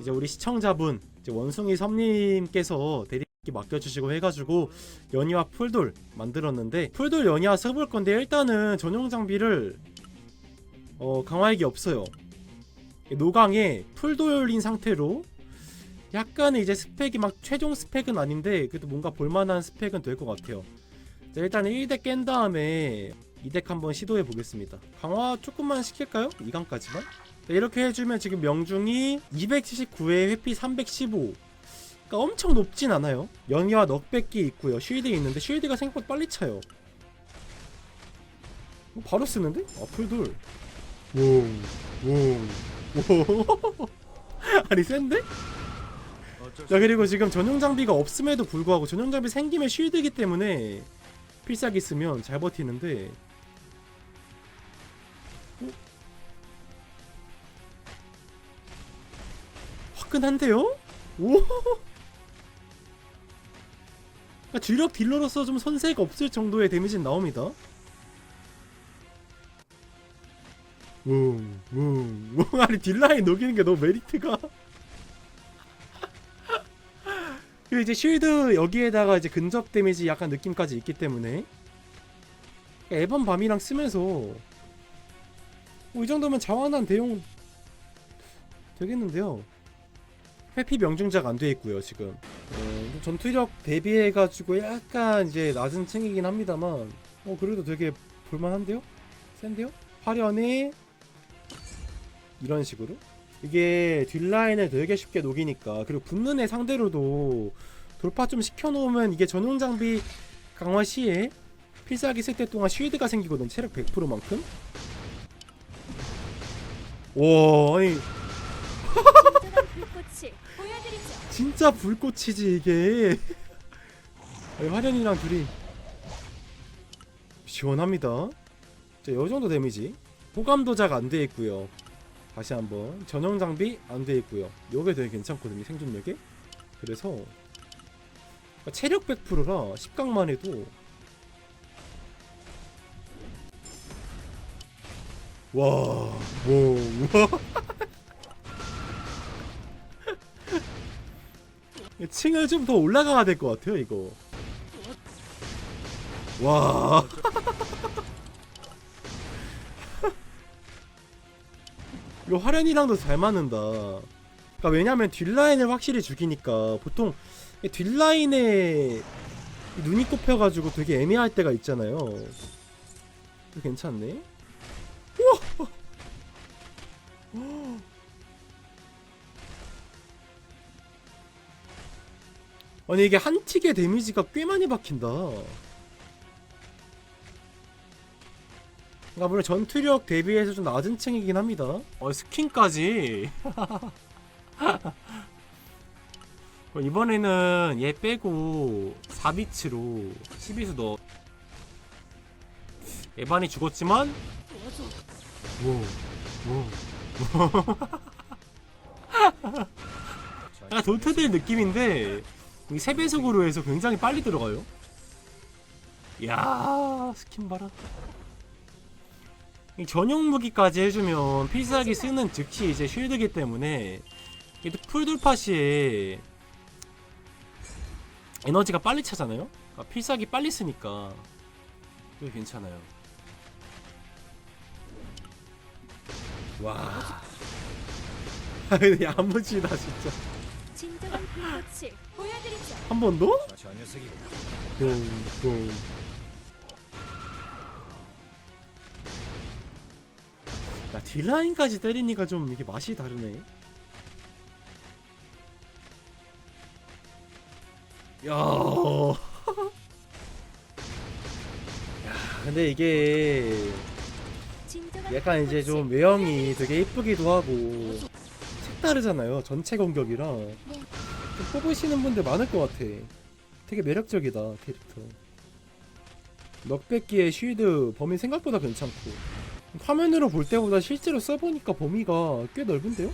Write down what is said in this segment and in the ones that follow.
이제 우리 시청자분 이제 원숭이 섬님께서 대리 맡겨주시고 해가지고 연이와 풀돌 만들었는데 풀돌 연이와 써볼 건데 일단은 전용 장비를 어 강화액이 없어요 노강에 풀돌인 상태로 약간의 이제 스펙이 막 최종 스펙은 아닌데 그래도 뭔가 볼만한 스펙은 될 것 같아요 자, 일단 1덱 깬 다음에 2덱 한번 시도해 보겠습니다 강화 조금만 시킬까요? 2강까지만? 이렇게 해주면 지금 명중이 279에 회피 315 그러니까 엄청 높진 않아요. 연이와 넉백기 있고요. 쉴드 있는데 쉴드가 생각보다 빨리 차요. 어, 바로 쓰는데? 아 풀돌 오오오. 아니 센데? 자 그리고 지금 전용 장비가 없음에도 불구하고 전용 장비 생기면 쉴드이기 때문에 필살기 쓰면 잘 버티는데. 어? 화끈한데요? 오 그러니까 주력 딜러로서 좀 선세가 없을 정도의 데미지는 나옵니다 웅, 웅, 웅. 아니 딜라인 녹이는 게 너무 메리트가 그리고 이제 쉴드 여기에다가 이제 근접 데미지 약간 느낌까지 있기 때문에 에반 밤이랑 쓰면서 뭐 이 정도면 자완한 대용 되겠는데요. 회피 명중작 안돼 있고요 지금. 어, 전투력 대비해가지고 약간 이제 낮은 층이긴 합니다만, 어 그래도 되게 볼만한데요? 센데요? 화려해 이런 식으로 이게 뒷라인을 되게 쉽게 녹이니까 그리고 붙는 애 상대로도 돌파 좀 시켜놓으면 이게 전용 장비 강화 시에 필살기 쓸 때 동안 쉴드가 생기거든 체력 100%만큼 와 아니 진정한 불꽃을 보여드리죠. 진짜 불꽃이지 이게. 화련이랑 둘이 시원합니다. 자, 요 정도 데미지. 호감 도작 안 돼 있고요. 다시 한번 전용 장비 안 돼 있고요. 요게 되게 괜찮거든요 생존력에 그래서 그러니까 체력 100%라 10강만 해도 와, 뭐, 우와. 층을 좀 더 올라가야 될 것 같아요 이거. 와. 이거 화련이랑도 잘 맞는다. 그러니까 왜냐면 뒷라인을 확실히 죽이니까 보통 이 뒷라인에 눈이 꼽혀가지고 되게 애매할 때가 있잖아요. 괜찮네? 우와 아니 이게 한 틱의 데미지가 꽤 많이 박힌다. 그러니까 물론 전투력 대비해서 좀 낮은 층이긴 합니다. 어 스킨까지. 이번에는 얘 빼고 4비츠로 12수 넣어. 에반이 죽었지만 오, 오. 약간 돌트들 느낌인데 이게 세배속으로 해서 굉장히 빨리 들어가요. 야 스킨 봐라. 이 전용 무기까지 해주면 필살기 쓰는 즉시 이제 쉴드기 때문에 풀돌파 시에 에너지가 빨리 차잖아요. 그러니까 필살기 빨리 쓰니까 괜찮아요. 와. 야무지다 진짜. 진정한 불꽃을 보여드리죠. 한 번 더? 저 녀석이 뿡뿡 야 딜라인까지 때리니까 좀 이게 맛이 다르네 야. 야 근데 이게 진정한 약간 이제 좀 외형이 되게 이쁘기도 하고 색다르잖아요 전체 공격이랑. 좀 뽑으시는 분들 많을 것 같아. 되게 매력적이다 캐릭터. 넉백기의 쉴드 범위 생각보다 괜찮고. 화면으로 볼 때보다 실제로 써보니까 범위가 꽤 넓은데요?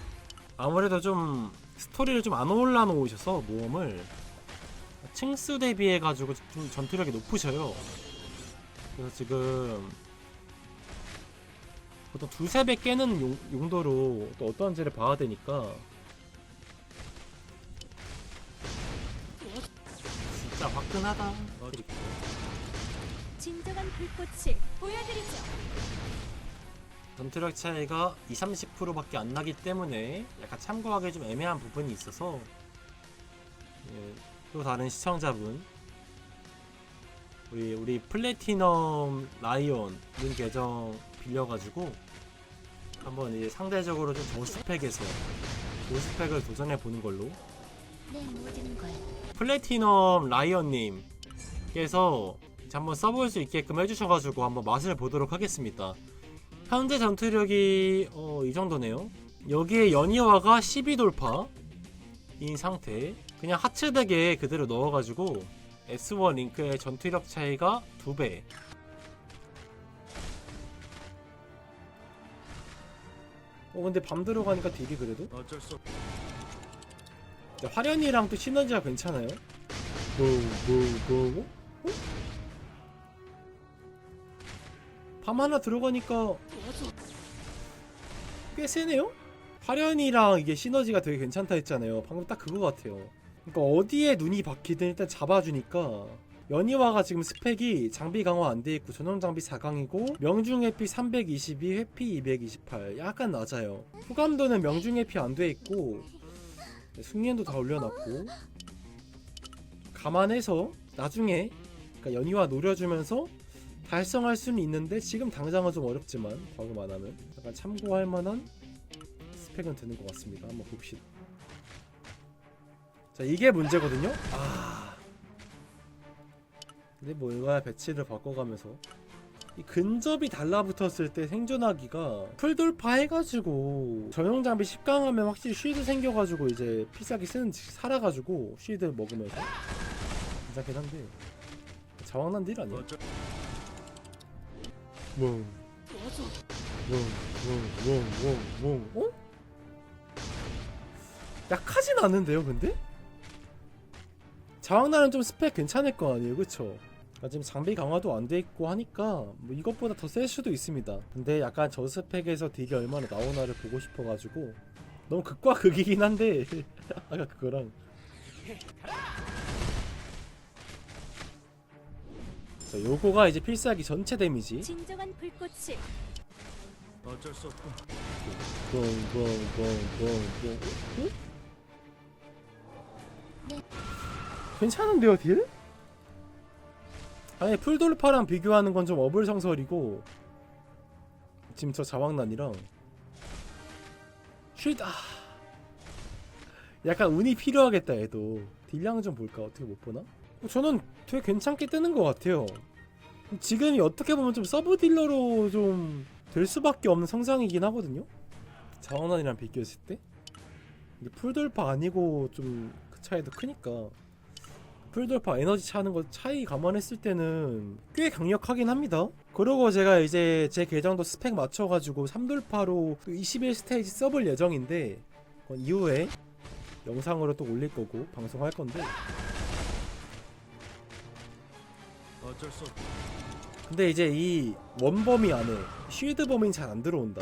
아무래도 좀 스토리를 좀 안 올라놓으셔서 모험을 층수 대비해가지고 좀 전투력이 높으셔요. 그래서 지금 보통 두세 배 깨는 용, 용도로 또 어떤지를 봐야 되니까 진짜 화끈하다. 진정한 불꽃을 보여드리죠. 전투력 차이가 20, 30%밖에 안 나기 때문에 약간 참고하기 좀 애매한 부분이 있어서 예, 또 다른 시청자분 우리 우리 플래티넘 라이온 님 계정 빌려가지고 한번 이제 상대적으로 좀 저스펙에서 고스펙을 도전해 보는 걸로 걸 플래티넘 라이언님께서 한번 써볼 수 있게끔 해주셔가지고 한번 맛을 보도록 하겠습니다. 현재 전투력이 어, 이 정도네요. 여기에 연이화가 12돌파인 상태. 그냥 하츠덱에 그대로 넣어가지고 S1 링크의 전투력 차이가 2배. 어 근데 밤 들어가니까 딜이 그래도 어쩔 수 없. 근데 화련이랑 또 시너지가 괜찮아요. 뭐, 뭐, 뭐, 어? 밤 하나 들어가니까 꽤 세네요? 화련이랑 이게 시너지가 되게 괜찮다 했잖아요. 방금 딱 그거 같아요. 그러니까 어디에 눈이 박히든 일단 잡아주니까 연이화가 지금 스펙이 장비 강화 안 돼 있고 전용 장비 4강이고 명중 회피 322, 회피 228 약간 낮아요. 후감도는 명중 회피 안 돼 있고 네, 숙련도 다 올려놨고 감안해서 나중에 그러니까 연이화 노려주면서 달성할 수는 있는데 지금 당장은 좀 어렵지만 과거만 하면 약간 참고할 만한 스펙은 되는 것 같습니다. 한번 봅시다. 자 이게 문제거든요. 아 근데 뭐 이거야 배치를 바꿔가면서 이 근접이 달라붙었을 때 생존하기가 풀돌파 해가지고 전용 장비 10강 하면 확실히 쉴드 생겨가지고 이제 필살기 쓰는 살아가지고 쉴드 먹으면서 괜찮긴 한데 자왕난 딜 아니야? 몽몽몽몽몽 어? 약하진 않은데요 근데? 자왕나는 좀 스펙 괜찮을 거 아니에요 그쵸? 아, 지금 장비 강화도 안 돼 있고 하니까 뭐 이것보다 더 셀 수도 있습니다 근데 약간 저 스펙에서 딜이 얼마나 나오나를 보고 싶어가지고 너무 극과 극이긴 한데 아까 그거랑 자 요거가 이제 필살기 전체 데미지 진정한 불꽃을 어쩔 수 없군. 뻥뻥뻥뻥뻥 어? 네. 괜찮은데요 딜? 아니 풀돌파랑 비교하는 건 좀 어불성설이고 지금 저 자왕난이랑 쉴드 아. 약간 운이 필요하겠다 얘도. 딜량 좀 볼까? 어떻게 못 보나? 어, 저는 되게 괜찮게 뜨는 것 같아요. 지금이 어떻게 보면 좀 서브 딜러로 좀 될 수밖에 없는 성장이긴 하거든요? 자원원이랑 비교했을 때? 이게 풀돌파 아니고 좀 그 차이도 크니까 풀돌파 에너지 차는 거 차이 감안했을 때는 꽤 강력하긴 합니다 그리고 제가 이제 제 계정도 스펙 맞춰가지고 3돌파로 21스테이지 써볼 예정인데 이후에 영상으로 또 올릴 거고 방송할 건데 어쩔 수 없. 근데 이제 이 원범위 안에 쉴드 범위는 잘안 들어온다.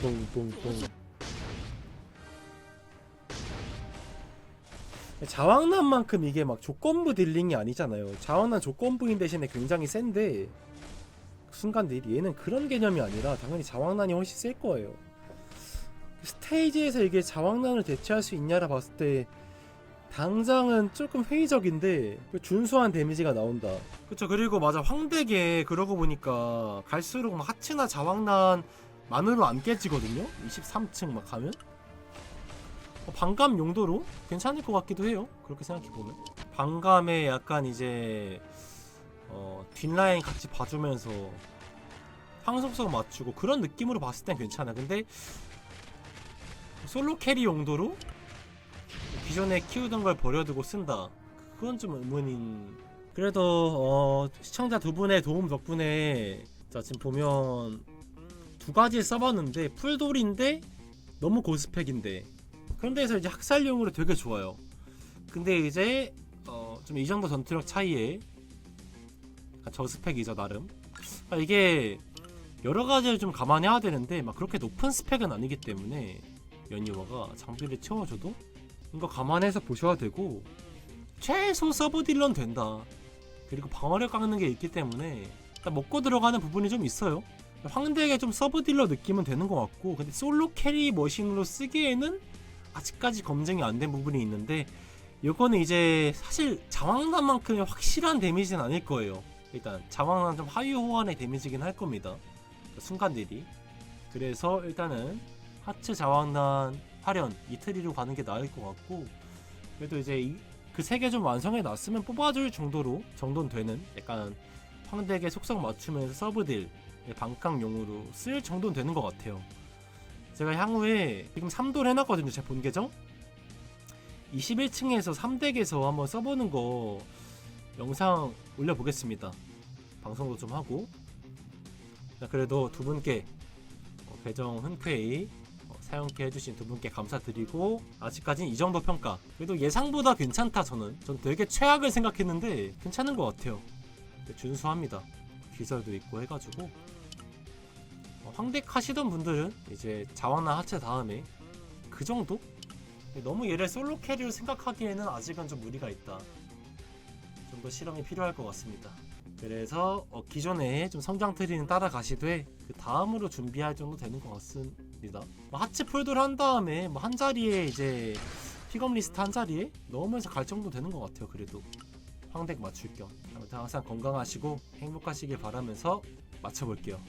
뽕뽕뽕. 자왕난만큼 이게 막 조건부 딜링이 아니잖아요. 자왕난 조건부인 대신에 굉장히 센데 순간 딜 얘는 그런 개념이 아니라 당연히 자왕난이 훨씬 셀 거예요. 스테이지에서 이게 자왕난을 대체할 수 있냐라 봤을 때 당장은 조금 회의적인데 그 준수한 데미지가 나온다. 그쵸 그리고 맞아 황대계 그러고 보니까 갈수록 막 하츠나 자왕난 만으로 안 깨지거든요. 23층 막 가면 어, 반감 용도로 괜찮을 것 같기도 해요. 그렇게 생각해 보면 반감에 약간 이제 어, 뒷라인 같이 봐주면서 항속성 맞추고 그런 느낌으로 봤을 땐 괜찮아. 근데 솔로 캐리 용도로 기존에 키우던 걸 버려두고 쓴다. 그건 좀 의문인. 그래도 어, 시청자 두 분의 도움 덕분에 자 지금 보면 두 가지 써봤는데 풀돌인데 너무 고스펙인데 데서 이제 학살용으로 되게 좋아요. 근데 이제 어, 좀 이 정도 전투력 차이에 아, 저스펙이죠 나름. 아, 이게 여러 가지를 좀 감안해야 되는데 막 그렇게 높은 스펙은 아니기 때문에 연이화가 장비를 채워줘도 이거 감안해서 보셔야 되고 최소 서브 딜런 된다. 그리고 방어력 깎는 게 있기 때문에 먹고 들어가는 부분이 좀 있어요. 황대에게 좀 서브 딜러 느낌은 되는 것 같고 근데 솔로 캐리 머신으로 쓰기에는 아직까지 검증이 안 된 부분이 있는데 이거는 이제 사실 자왕난만큼의 확실한 데미지는 아닐 거예요. 일단 자왕난 좀 하위 호환의 데미지긴 할 겁니다. 순간 딜이. 그래서 일단은 하츠 자왕난 화련 이트리로 가는 게 나을 것 같고 그래도 이제 그 세 개 좀 완성해 놨으면 뽑아줄 정도로 정도는 되는 약간 황대에게 속성 맞추면서 서브딜 반깡용으로 쓸 정도는 되는 것 같아요. 제가 향후에 지금 3돌 해놨거든요. 제 본 계정. 21층에서 3덱에서 한번 써보는 거 영상 올려보겠습니다. 방송도 좀 하고. 자, 그래도 두 분께 어, 계정 흔쾌히 어, 사용케 해주신 두 분께 감사드리고 아직까지는 이 정도 평가. 그래도 예상보다 괜찮다 저는. 전 되게 최악을 생각했는데 괜찮은 것 같아요. 네, 준수합니다. 기설도 있고 해가지고. 어, 황덱 하시던 분들은 이제 자왕나 하체 다음에 그 정도? 너무 얘를 솔로 캐리로 생각하기에는 아직은 좀 무리가 있다 좀 더 실험이 필요할 것 같습니다 그래서 어, 기존에 좀 성장 트리는 따라가시되 그 다음으로 준비할 정도 되는 것 같습니다. 뭐 하체 폴드를 한 다음에 뭐 한 자리에 이제 픽업 리스트 한 자리에 넣으면서 갈 정도 되는 것 같아요. 그래도 황덱 맞출 겸 아무튼 항상 건강하시고 행복하시길 바라면서 맞춰볼게요.